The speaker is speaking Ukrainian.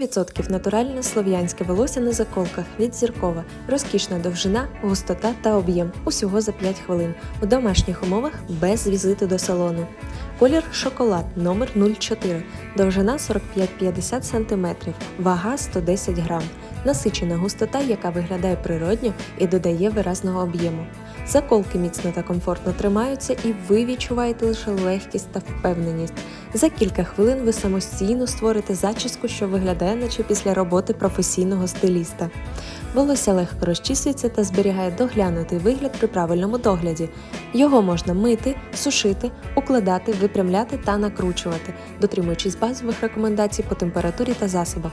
100% натуральне слов'янське волосся на заколках від зіркова, розкішна довжина, густота та об'єм. Усього за 5 хвилин. У домашніх умовах без візиту до салону. Колір шоколад номер 04, довжина 45-50 см, вага 110 грам. Насичена густота, яка виглядає природньо і додає виразного об'єму. Заколки міцно та комфортно тримаються, і ви відчуваєте лише легкість та впевненість. За кілька хвилин ви самостійно створите зачіску, що виглядає, наче після роботи професійного стиліста. Волосся легко розчісується та зберігає доглянутий вигляд при правильному догляді. Його можна мити, сушити, укладати, випрямляти та накручувати, дотримуючись базових рекомендацій по температурі та засобах.